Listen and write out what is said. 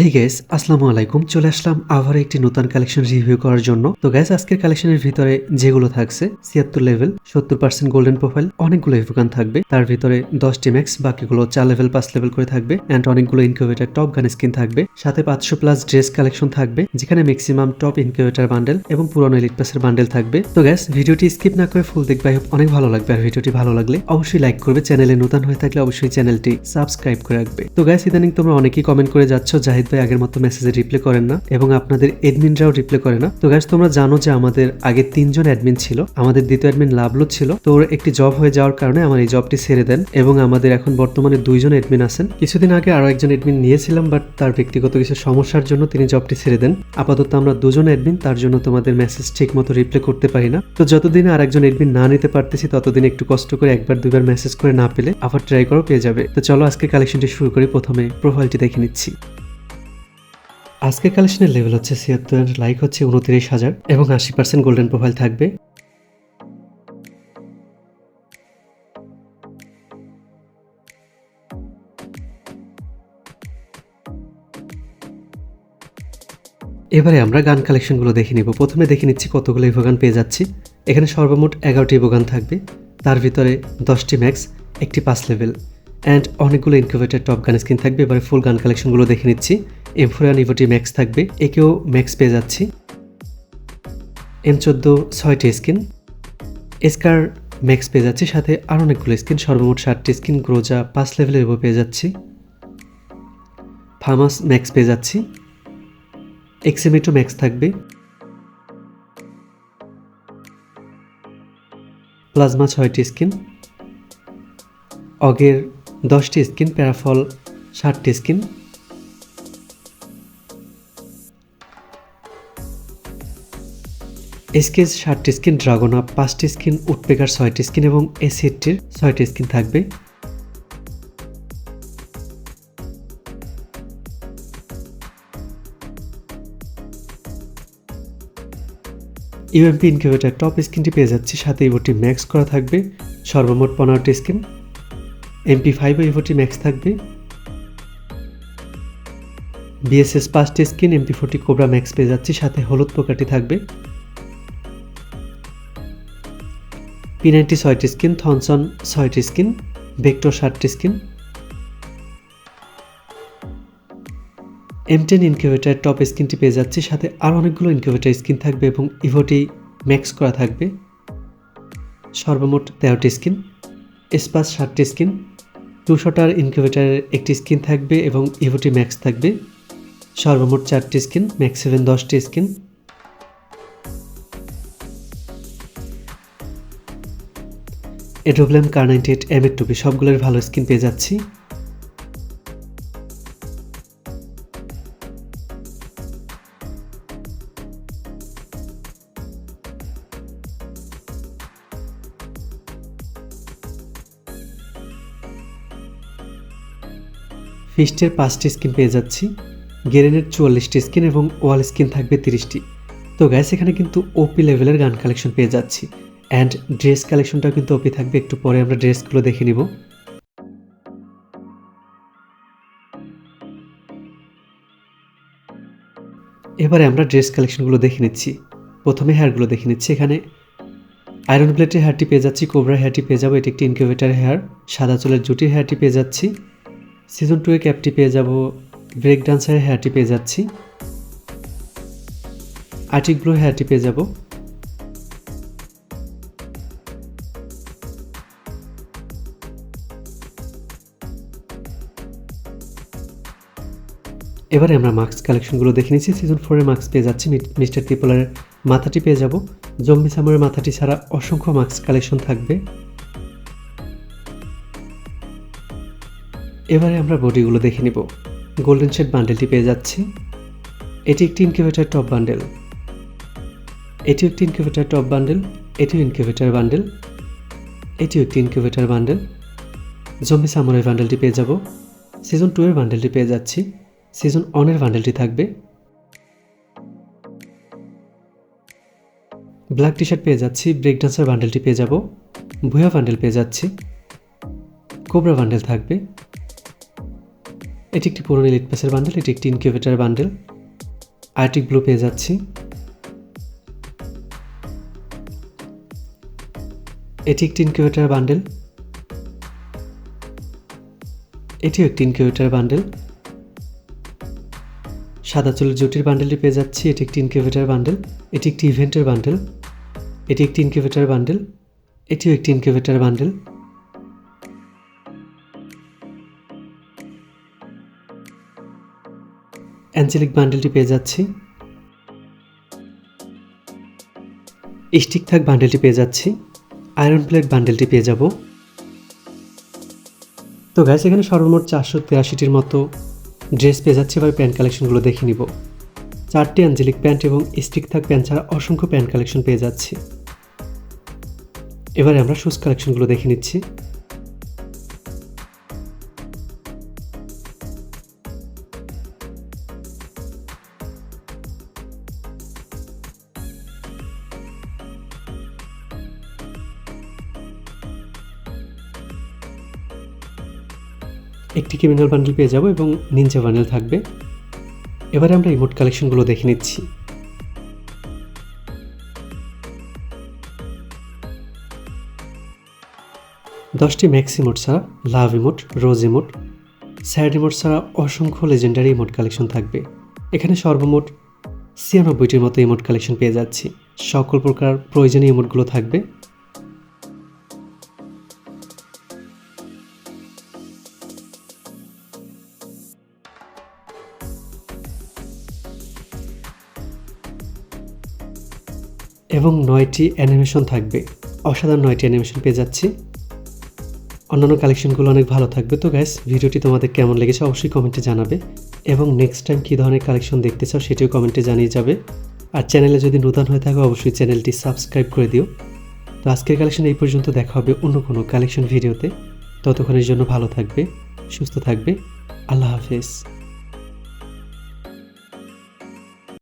হেই gas আসসালামু আলাইকুম। চলে আসলাম আবার একটি নতুন কালেকশন রিভিউ করার জন্য। তো গ্যাস আজকের কালেকশনের ভিতরে যেগুলো থাকছে, ছিয়াত্তর লেভেল সত্তর পার্সেন্ট গোল্ডেন প্রোফাইল অনেকগুলো ইভোগান থাকবে। তার ভিতরে দশটি ম্যাক্স বাকিগুলো চার লেভেল পাঁচ লেভেল করে থাকবে। অ্যান্ড অনেকগুলো ইনকিউবেটার টপ গান স্কিন থাকবে। সাথে পাঁচশো প্লাস ড্রেস কালেকশন থাকবে, যেখানে ম্যাক্সিমাম টপ ইনকিউবেটার বান্ডেল এবং পুরনো এলিট পাসের বান্ডেল থাকবে। তো গ্যাস ভিডিওটি স্কিপ না করে ফুল দেখবে। অনেক ভালো লাগবে। আর ভিডিওটি ভালো লাগলে অবশ্যই লাইক করবে। চ্যানেলে নতুন হয়ে থাকলে অবশ্যই চ্যানেলটি সাবস্ক্রাইব করে রাখবে। তো গ্যাস ইদানিং তোমরা অনেকেই কমেন্ট করে যাচ্ছ, জাহিদ ভাই আগের মতো মেসেজে রিপ্লাই করেন না এবং আপনাদের এডমিনরাও রিপ্লাই করে না। তো গ্যাস তোমরা জানো যে আমাদের আগে তিনজন অ্যাডমিন ছিল, আমাদের দ্বিতীয় অ্যাডমিন লাভলো ছিল। তো ওর একটি জব হয়ে যাওয়ার কারণে আমার এই জবটি ছেড়ে দেন এবং আমাদের এখন বর্তমানে দুইজন অ্যাডমিন আছেন। কিছুদিন আগে আরও একজন অ্যাডমিন নিয়েছিলাম বাট তার ব্যক্তিগত কিছু সমস্যার জন্য তিনি জবটি ছেড়ে দেন। আপাতত আমরা দুজন অ্যাডমিন তার জন্য তোমাদের মেসেজ ঠিক মতো রিপ্লাই করতে পারি না। তো যতদিন আর একজন অ্যাডমিন না নিতে পারতেছি, ততদিন একটু কষ্ট করে একবার দুইবার মেসেজ করে না পেলে আবার ট্রাই করো পেয়ে যাবে। তো চলো আজকে কালেকশনটি শুরু করি, প্রথমে প্রোফাইলটি দেখে নিচ্ছি। আজকের কালেকশনের লেভেল হচ্ছে ছিয়াত্তর লাইক হচ্ছে উনত্রিশ হাজার এবং আশি পার্সেন্ট গোল্ডেন প্রোফাইল থাকবে। এবারে আমরা গান কালেকশনগুলো দেখে নিব। প্রথমে দেখে নিচ্ছি কতগুলো ইভোগান পেয়ে যাচ্ছি। এখানে সর্বমোট এগারোটি ইভোগান থাকবে। তার ভিতরে দশটি ম্যাক্স একটি পাঁচ লেভেল অ্যান্ড অনেকগুলো ইনকিউবেটার টপ গান স্ক্রিন থাকবে। এবারে ফুল গান কালেকশনগুলো দেখে নিচ্ছি। এম ফোর এমফোরিয়ান ইভোটি ম্যাক্স থাকবে। একেও ম্যাক্স পেয়ে যাচ্ছি। এম চোদ্দ ছয়টি স্কিন এসকার ম্যাক্স পেয়ে যাচ্ছি। সাথে আরও অনেকগুলো স্কিন সর্বমোট ষাটটি স্কিন গ্রোজা পাঁচ লেভেলের উপর পেয়ে যাচ্ছি। ফার্মাস ম্যাক্স পেয়ে যাচ্ছি। এক্সিমেটো ম্যাক্স থাকবে। প্লাজমা ছয়টি স্কিন অগের দশটি স্কিন প্যারাফল, ষাটটি স্কিন। এসকেজ ষাটটি স্কিন, ড্রাগনা পাঁচটি স্কিন, উটপেকার ছয়টি স্কিন এবং এসিডটির ছয়টি স্কিন থাকবে। ইউএমপি ইনকিউবেটার টপ স্ক্রিনটি পেয়ে যাচ্ছি, সাথে ইভোটি ম্যাক্স করা থাকবে। সর্বমোট পনেরোটি স্ক্রিন এমপি ফাইভ ইভোটি ম্যাক্স থাকবে। বিএসএস পাঁচটি skin MP forty cobra max পেয়ে যাচ্ছি, সাথে হলুদ পোকাটি থাকবে। পি নাইনটি ছয়টি স্কিন থনসন ছয়টি স্কিন ভেক্টর ষাটটি skin M ten incubator top স্কিনটি পেয়ে যাচ্ছি, সাথে আরও অনেকগুলো ইনকিউবেটার স্কিন থাকবে এবং ইভোটি ম্যাক্স করা থাকবে। সর্বমোট তেরোটি স্কিন এসপাস ষাটটি স্কিন দুশোটার ইনকিউবেটারের একটি স্কিন থাকবে এবং ইভোটি ম্যাক্স থাকবে। সর্বমোট চারটি স্কিন ম্যাক্স সেভেন দশটি স্কিন এডোব্ল্যাম কার নাইনটি এইট এম এর টুপি, সবগুলোর ভালো স্কিন পেয়ে যাচ্ছি। ফিস্টের পাঁচটি স্কিন পেয়ে যাচ্ছি গেরেনের চুয়াল্লিশটি স্কিন এবং ওয়াল স্কিন থাকবে তিরিশটি। তো গ্যাস এখানে কিন্তু ওপি লেভেলের গান কালেকশন পেয়ে যাচ্ছি। অ্যান্ড ড্রেস কালেকশনটাও কিন্তু ওপি থাকবে, একটু পরে আমরা ড্রেসগুলো দেখে নিব। এবারে আমরা ড্রেস কালেকশনগুলো দেখে নিচ্ছি। প্রথমে হেয়ারগুলো দেখে নিচ্ছি এখানে। আয়রন প্লেটের হেয়ারটি পেয়ে যাচ্ছি কোবরা হেয়ারটি পেয়ে যাব, এটি একটি ইনকিউবেটার হেয়ার সাদা চুলের জুটির হেয়ারটি পেয়ে যাচ্ছি। সিজন টু এ ক্যাপটি পেয়ে যাব ব্রেক ডান্সারের হেয়ারটি পেয়ে যাচ্ছি। আর্টিক ব্লু হেয়ারটি পেয়ে যাব। এবারে আমরা মাস্ক কালেকশনগুলো দেখে নিচ্ছি। সিজন ফোরের মাস্ক পেয়ে যাচ্ছি। মিস্টার ত্রিপলারের মাথাটি পেয়ে যাব। জম্বি সামরের মাথাটি ছাড়া অসংখ্য মাস্ক কালেকশন থাকবে। এবারে আমরা বডিগুলো দেখে নিব। গোল্ডেন শেড বান্ডেলটি পেয়ে যাচ্ছি। এটি একটি ইনকিউবেটার টপ বান্ডেল এটিও একটি ইনকিউবেটার টপ বান্ডেল এটিও ইনকিউবেটার বান্ডেল এটিও একটি ইনকিউবেটার বান্ডেল জম্বি সামরের বান্ডেলটি পেয়ে যাব। সিজন টু এর বান্ডেলটি পেয়ে যাচ্ছি। সিজন ওয়ানের বান্ডেলটি থাকবে। ব্ল্যাক টি শার্ট পেয়ে যাচ্ছি। ব্রেক ডান্সার বান্ডেলটি পেয়ে যাব। ভুয়া বান্ডেল পেয়ে যাচ্ছি। কোবরা বান্ডেল থাকবে। এটি একটি পুরনো লিট পেসের বান্ডেল এটি একটি ইনকিউবেটার বান্ডেল আর্টিক ব্লু পেয়ে যাচ্ছি। এটি একটি ইনকিউবেটার বান্ডেল এটিও একটি ইনকিউবেটার বান্ডেল সাদা চুলের জুটির বান্ডেলটি পেয়ে যাচ্ছি, এটি একটি ইনকিউবেটার বান্ডেল এটি একটি ইভেন্টের বান্ডেল এটি একটি ইনকিউবেটার বান্ডেল এটিও একটি ইনকিউবেটার বান্ডেল অ্যাঞ্জেলিক বান্ডেলটি পেয়ে যাচ্ছি। স্টিক থাক বান্ডেলটি পেয়ে যাচ্ছি। আয়রন প্লেট বান্ডেলটি পেয়ে যাব। তো গ্যাস এখানে সর্বমোট চারশো তিরাশিটির মতো ড্রেস পেয়ে যাচ্ছে। এবার প্যান্ট কালেকশনগুলো দেখে নিব। চারটি অ্যাঞ্জেলিক প্যান্ট এবং স্টিক থাক প্যান্ট ছাড়া অসংখ্য প্যান্ট কালেকশন পেয়ে যাচ্ছি। এবারে আমরা শুজ কালেকশনগুলো দেখে নিচ্ছি। একটি ক্রিমিনাল বান্ডেল পেয়ে যাব এবং নিনজা বান্ডেল থাকবে। এবারে আমরা ইমোট কালেকশনগুলো দেখে নিচ্ছি। দশটি ম্যাক্স ইমোট ছাড়া love emote rose emote sad emote ছাড়া অসংখ্য লেজেন্ডারি ইমোট কালেকশন থাকবে। এখানে সর্বমোট ছিয়ানব্বইটির মতো ইমোট কালেকশন পেয়ে যাচ্ছি। সকল প্রকার প্রয়োজনীয় ইমোটগুলো থাকবে। এবং নয়টি অ্যানিমেশন থাকবে। অসাধারণ নয়টি অ্যানিমেশন পেয়ে যাচ্ছি। অন্যান্য কালেকশনগুলো অনেক ভালো থাকবে। তো গ্যাস ভিডিওটি তোমাদের কেমন লেগেছে অবশ্যই কমেন্টে জানাবে এবং নেক্সট টাইম কী ধরনের কালেকশন দেখতে চাও সেটিও কমেন্টে জানিয়ে যাবে। আর চ্যানেলে যদি নতুন হয়ে থাকো, অবশ্যই চ্যানেলটি সাবস্ক্রাইব করে দিও। তো আজকের কালেকশন এই পর্যন্ত, দেখা হবে অন্য কোনো কালেকশন ভিডিওতে। ততক্ষণের জন্য ভালো থাকবে, সুস্থ থাকবে। আল্লাহ হাফেজ।